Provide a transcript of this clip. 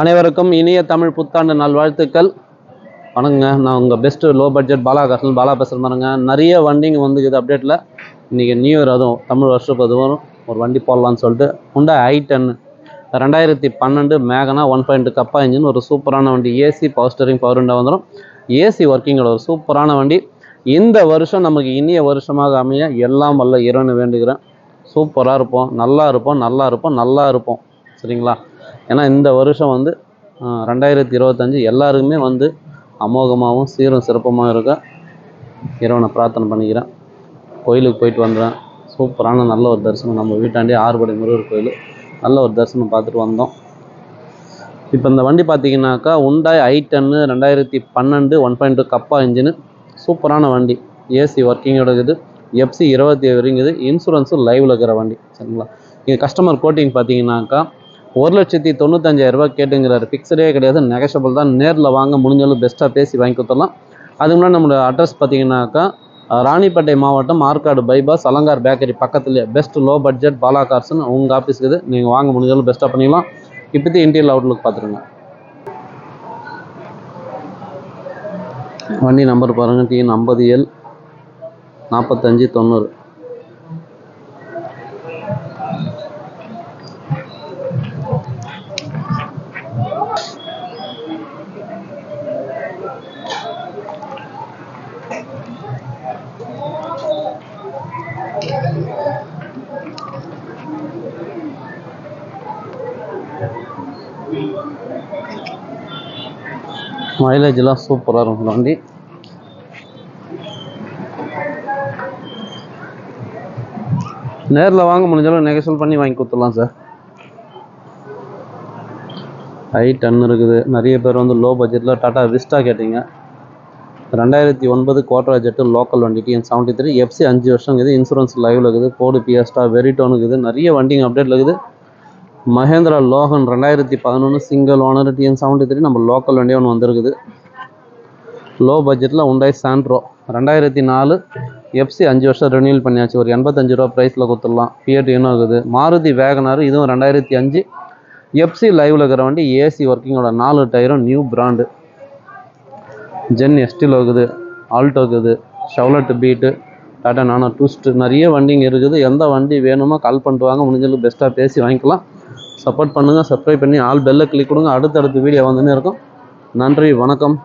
அனைவருக்கும் இனிய தமிழ் புத்தாண்டு நல்வாழ்த்துக்கள். வணக்கங்க நான் உங்கள் best low budget Balakasan Bala பேசுகிறேன் பாருங்க. நிறைய வண்டிங்க வந்துக்குது அப்டேட்டில் இன்றைக்கி நியூ இயர் அதுவும் தமிழ் வருஷம் அதுவும் ஒரு வண்டி போடலான்னு சொல்லிட்டு. உண்டா ஐ டென் ரெண்டாயிரத்தி பன்னெண்டு Magna one point kappa engine ஒரு சூப்பரான வண்டி. AC power steering power window வந்துடும் ஏசி ஒர்க்கிங்கோட ஒரு சூப்பரான வண்டி. இந்த வருஷம் நமக்கு இனிய வருஷமாக அமைய எல்லாம் வல்ல இறைவனை வேண்டுகிறேன். சூப்பராக இருப்போம் நல்லா இருப்போம் நல்லா இருப்போம் நல்லா இருப்போம். சரிங்களா? ஏன்னா இந்த வருஷம் வந்து ரெண்டாயிரத்தி இருபத்தஞ்சு எல்லாருக்குமே வந்து அமோகமாகவும் சீரும் சிறப்பமாகவும் இருக்க இறைவனை பிரார்த்தனை பண்ணிக்கிறேன். கோயிலுக்கு போயிட்டு வந்துடுறேன் சூப்பரான நல்ல ஒரு தரிசனம். நம்ம வீட்டாண்டே ஆறுபடை முருகர் கோயில். நல்ல ஒரு தரிசனம் பார்த்துட்டு வந்தோம். இப்போ இந்த வண்டி பார்த்தீங்கன்னாக்கா உண்டாய் ஐ டென்னு ரெண்டாயிரத்தி பன்னெண்டு one point two kappa engine. சூப்பரான வண்டி. ஏசி ஒர்க்கிங்கோட இருக்குது. எஃப்சி இருபத்தி ஏழு இருக்குது. இன்சூரன்ஸும் லைவில் இருக்கிற வண்டி. சரிங்களா? இங்கே கஸ்டமர் கோட்டிங் பார்த்தீங்கன்னாக்கா ஒரு லட்சத்தி தொண்ணூத்தஞ்சாயிரம் ரூபாய் கேட்டுங்கிறாரு. ஃபிக்ஸடே கிடையாது நெகஷபிள் தான். நேரில் வாங்க முடிஞ்சாலும் பெஸ்ட்டாக பேசி வாங்கி கொடுத்துடலாம். அதுக்கு முன்னாடி நம்மளோட அட்ரஸ் பார்த்தீங்கன்னாக்கா ராணிப்பேட்டை மாவட்டம் ஆற்காடு பைபாஸ் அலங்கார் பேக்கரி பக்கத்துலேயே பெஸ்ட் லோ பட்ஜெட் பாலா கார்ஸ்னு உங்கள் ஆஃபீஸ்க்கு இது. நீங்கள் வாங்க முடிஞ்சாலும் பெஸ்ட்டாக பண்ணிக்கலாம் இப்போத்தி இன்டீரியல் அவுட்லுக் பார்த்துருங்க. வண்டி நம்பர் பாருங்கள் டிஎன் ஐம்பது எல் நாற்பத்தஞ்சு தொண்ணூறு. மைலேஜ்லாம் சூப்பராக இருக்கும் இந்த வண்டி. நேரில் வாங்க முடிஞ்சாலும் நெகசல் பண்ணி வாங்கி கொடுத்துடலாம் சார். ஐ டென் இருக்குது. நிறைய பேர் வந்து லோ பட்ஜெட்டில் டாட்டா விஸ்டா கேட்டிங்க. ரெண்டாயிரத்தி ஒன்பது குவார்டர் ஜெட்டு லோக்கல் வண்டி டிஎன் செவன்ட்டி த்ரீ எஃப்சி அஞ்சு வருஷம் இருக்குது. இன்சூரன்ஸ் லைவில் இருக்குது. போடு பிஎஸ்டா வெரிட்டோன் இருக்குது. நிறைய வண்டிங்க அப்டேட் இருக்குது. மகேந்திரா லோகன் ரெண்டாயிரத்தி பதினொன்று single owner TN seventy three நம்ம லோக்கல் வண்டி ஒன்று வந்திருக்குது. லோ பட்ஜெட்டில் உண்டாய் சாண்ட்ரோ ரெண்டாயிரத்தி நாலு எஃப்சி அஞ்சு வருஷம் ரெனியூல் பண்ணியாச்சு. ஒரு எண்பத்தஞ்சு ரூபா ப்ரைஸில் கொடுத்துடலாம். பிஎட் இருக்குது. மாருதி வேகனார் இதுவும் ரெண்டாயிரத்தி அஞ்சு. எஃப்சி லைவில் இருக்கிற வண்டி ஏசி ஒர்க்கிங்கோட நாலு டயரும் நியூ பிராண்டு ஜென் எஸ்டில் இருக்குது. ஆல்டோ இருக்குது. ஷவுலட் பீட்டு டாட்டா நானோ டூஸ்ட் நிறைய வண்டிங்க இருக்குது. எந்த வண்டி வேணுமோ கால் பண்ணிட்டு வாங்க. முடிஞ்சளவுக்கு பெஸ்ட்டாக பேசி வாங்கிக்கலாம். சப்போர்ட் பண்ணுங்கள் சப்ஸ்கிரைப் பண்ணி ஆல் பெல்லை கிளிக் கொடுங்க. அடுத்தடுத்த வீடியோ வந்துன்னே இருக்கும். நன்றி வணக்கம்.